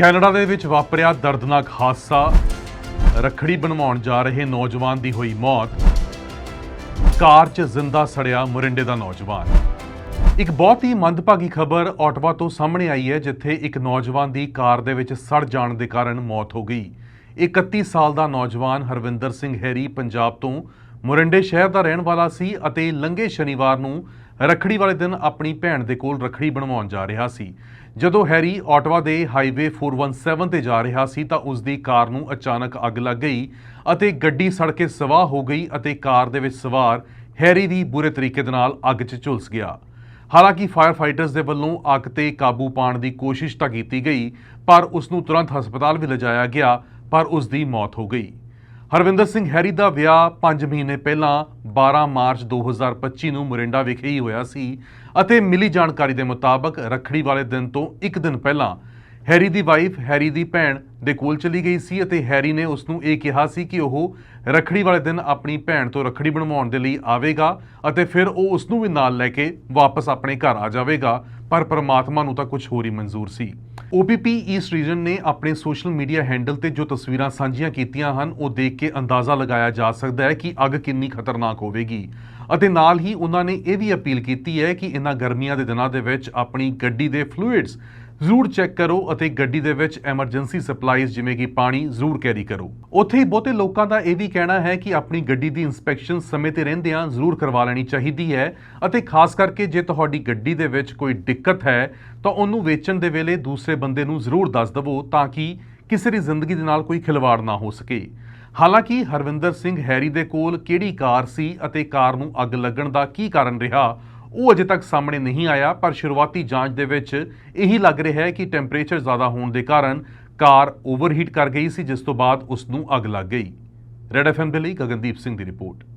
Canada ਦੇ ਵਿੱਚ ਵਾਪਰਿਆ ਦਰਦਨਾਕ ਹਾਦਸਾ। ਰੱਖੜੀ ਬਣਵਾਉਣ ਜਾ ਰਹੇ ਨੌਜਵਾਨ ਦੀ ਹੋਈ ਮੌਤ। ਕਾਰ 'ਚ ਜ਼ਿੰਦਾ ਸੜਿਆ ਮੁਰਿੰਡੇ ਦਾ ਨੌਜਵਾਨ। ਇੱਕ ਬਹੁਤ ਹੀ ਮੰਦਭਾਗੀ ਖਬਰ ਆਟਵਾ ਤੋਂ ਸਾਹਮਣੇ ਆਈ ਹੈ, ਜਿੱਥੇ ਇੱਕ ਨੌਜਵਾਨ ਦੀ ਕਾਰ ਦੇ ਵਿੱਚ ਸੜ ਜਾਣ ਦੇ ਕਾਰਨ ਮੌਤ ਹੋ ਗਈ। 31 ਸਾਲ ਦਾ ਨੌਜਵਾਨ ਹਰਵਿੰਦਰ ਸਿੰਘ ਹੈਰੀ, ਪੰਜਾਬ ਤੋਂ ਮੁਰਿੰਡੇ ਸ਼ਹਿਰ ਦਾ ਰਹਿਣ ਵਾਲਾ ਸੀ ਅਤੇ ਲੰਘੇ ਸ਼ਨੀਵਾਰ ਨੂੰ ਰੱਖੜੀ ਵਾਲੇ ਦਿਨ ਆਪਣੀ ਭੈਣ ਦੇ ਕੋਲ ਰੱਖੜੀ ਬਣਵਾਉਣ ਜਾ ਰਿਹਾ ਸੀ। ਜਦੋਂ ਹੈਰੀ ਆਟਵਾ ਦੇ ਹਾਈਵੇ 417 ਤੇ ਜਾ ਰਿਹਾ ਸੀ ਤਾਂ ਉਸ ਦੀ ਕਾਰ ਨੂੰ ਅਚਾਨਕ ਅੱਗ ਲੱਗ ਗਈ ਅਤੇ ਗੱਡੀ ਸੜ ਕੇ ਸਵਾਹ ਹੋ ਗਈ ਅਤੇ ਕਾਰ ਦੇ ਵਿੱਚ ਸਵਾਰ ਹੈਰੀ ਵੀ ਬੁਰੇ ਤਰੀਕੇ ਦੇ ਨਾਲ ਅੱਗ 'ਚ ਝੁਲਸ ਗਿਆ। ਹਾਲਾਂਕਿ ਫਾਇਰ ਫਾਈਟਰਸ ਦੇ ਵੱਲੋਂ ਅੱਗ ਤੇ ਕਾਬੂ ਪਾਉਣ ਦੀ ਕੋਸ਼ਿਸ਼ ਤਾਂ ਕੀਤੀ ਗਈ, ਪਰ ਉਸ ਨੂੰ ਤੁਰੰਤ ਹਸਪਤਾਲ ਵੀ ਲਿਜਾਇਆ ਗਿਆ, ਪਰ ਉਸ ਦੀ ਮੌਤ ਹੋ ਗਈ। ਹਰਵਿੰਦਰ ਸਿੰਘ ਹੈਰੀ ਦਾ ਵਿਆਹ 5 ਮਹੀਨੇ ਪਹਿਲਾਂ 12 ਮਾਰਚ 2025 ਨੂੰ ਮੋਰਿੰਡਾ ਵਿਖੇ ਹੀ ਹੋਇਆ ਸੀ ਅਤੇ ਮਿਲੀ ਜਾਣਕਾਰੀ ਦੇ ਮੁਤਾਬਕ ਰੱਖੜੀ ਵਾਲੇ ਦਿਨ ਤੋਂ ਇੱਕ ਦਿਨ ਪਹਿਲਾਂ ਹੈਰੀ ਦੀ ਵਾਈਫ ਹੈਰੀ ਦੀ ਭੈਣ ਦੇ ਕੋਲ ਚਲੀ ਗਈ ਸੀ ਅਤੇ ਹੈਰੀ ਨੇ ਉਸ ਨੂੰ ਇਹ ਕਿਹਾ ਸੀ ਕਿ ਉਹ ਰੱਖੜੀ ਵਾਲੇ ਦਿਨ ਆਪਣੀ ਭੈਣ ਤੋਂ ਰੱਖੜੀ ਬਣਵਾਉਣ ਦੇ ਲਈ ਆਵੇਗਾ ਅਤੇ ਫਿਰ ਉਹ ਉਸ ਨੂੰ ਵੀ ਨਾਲ ਲੈ ਕੇ ਵਾਪਸ ਆਪਣੇ ਘਰ ਆ ਜਾਵੇਗਾ, ਪਰ ਪ੍ਰਮਾਤਮਾ ਨੂੰ ਤਾਂ ਕੁਝ ਹੋਰ ਹੀ ਮਨਜ਼ੂਰ ਸੀ। OPP ਈਸਟ ਰੀਜਨ ਨੇ ਆਪਣੇ ਸੋਸ਼ਲ ਮੀਡੀਆ ਹੈਂਡਲ ਤੇ ਜੋ ਤਸਵੀਰਾਂ ਸਾਂਝੀਆਂ ਕੀਤੀਆਂ ਹਨ, ਉਹ ਦੇਖ ਕੇ ਅੰਦਾਜ਼ਾ ਲਗਾਇਆ ਜਾ ਸਕਦਾ ਹੈ ਕਿ ਅੱਗ ਕਿੰਨੀ ਖਤਰਨਾਕ ਹੋਵੇਗੀ। ਅਤੇ ਨਾਲ ਹੀ ਉਹਨਾਂ ਨੇ ਇਹ ਵੀ ਅਪੀਲ ਕੀਤੀ ਹੈ ਕਿ ਇਨ੍ਹਾਂ ਗਰਮੀਆਂ ਦੇ ਦਿਨਾਂ ਦੇ ਵਿੱਚ ਆਪਣੀ ਗੱਡੀ ਦੇ ਫਲੂਇਡਸ ਜ਼ਰੂਰ ਚੈੱਕ ਕਰੋ ਅਤੇ ਗੱਡੀ ਦੇ ਵਿੱਚ ਐਮਰਜੈਂਸੀ ਸਪਲਾਈਜ਼ ਜਿਵੇਂ ਕਿ ਪਾਣੀ ਜ਼ਰੂਰ ਕੈਰੀ ਕਰੋ। ਉੱਥੇ ਹੀ ਬਹੁਤੇ ਲੋਕਾਂ ਦਾ ਇਹ ਵੀ ਕਹਿਣਾ ਹੈ ਕਿ ਆਪਣੀ ਗੱਡੀ ਦੀ ਇਨਸਪੈਕਸ਼ਨ ਸਮੇਂ ਤੇ ਰਹਿੰਦਿਆਂ ਜ਼ਰੂਰ ਕਰਵਾ ਲੈਣੀ ਚਾਹੀਦੀ ਹੈ ਅਤੇ ਖਾਸ ਕਰਕੇ ਜੇ ਤੁਹਾਡੀ ਗੱਡੀ ਦੇ ਵਿੱਚ ਕੋਈ ਦਿੱਕਤ ਹੈ, ਤਾਂ ਉਹਨੂੰ ਵੇਚਣ ਦੇ ਵੇਲੇ ਦੂਸਰੇ ਬੰਦੇ ਨੂੰ ਜ਼ਰੂਰ ਦੱਸ ਦਵੋ ਤਾਂ ਕਿ ਕਿਸੇ ਦੀ ਜ਼ਿੰਦਗੀ ਦੇ ਨਾਲ ਕੋਈ ਖਿਲਵਾੜ ਨਾ ਹੋ ਸਕੇ। ਹਾਲਾਂਕਿ ਹਰਵਿੰਦਰ ਸਿੰਘ ਹੈਰੀ ਦੇ ਕੋਲ ਕਿਹੜੀ ਕਾਰ ਸੀ ਅਤੇ ਕਾਰ ਨੂੰ ਅੱਗ ਲੱਗਣ ਦਾ ਕੀ ਕਾਰਨ ਰਿਹਾ ਉਹ ਅਜੇ ਤੱਕ ਸਾਹਮਣੇ ਨਹੀਂ ਆਇਆ, ਪਰ ਸ਼ੁਰੂਆਤੀ ਜਾਂਚ ਦੇ ਵਿੱਚ ਇਹੀ ਲੱਗ ਰਿਹਾ ਹੈ ਕਿ ਟੈਂਪਰੇਚਰ ਜ਼ਿਆਦਾ ਹੋਣ ਦੇ ਕਾਰਨ ਕਾਰ ਓਵਰਹੀਟ ਕਰ ਗਈ ਸੀ, ਜਿਸ ਤੋਂ ਬਾਅਦ ਉਸ ਨੂੰ ਅੱਗ ਲੱਗ ਗਈ। ਰੈਡ ਐਫਐਮ ਦੇ ਲਈ ਗਗਨਦੀਪ ਸਿੰਘ ਦੀ ਰਿਪੋਰਟ।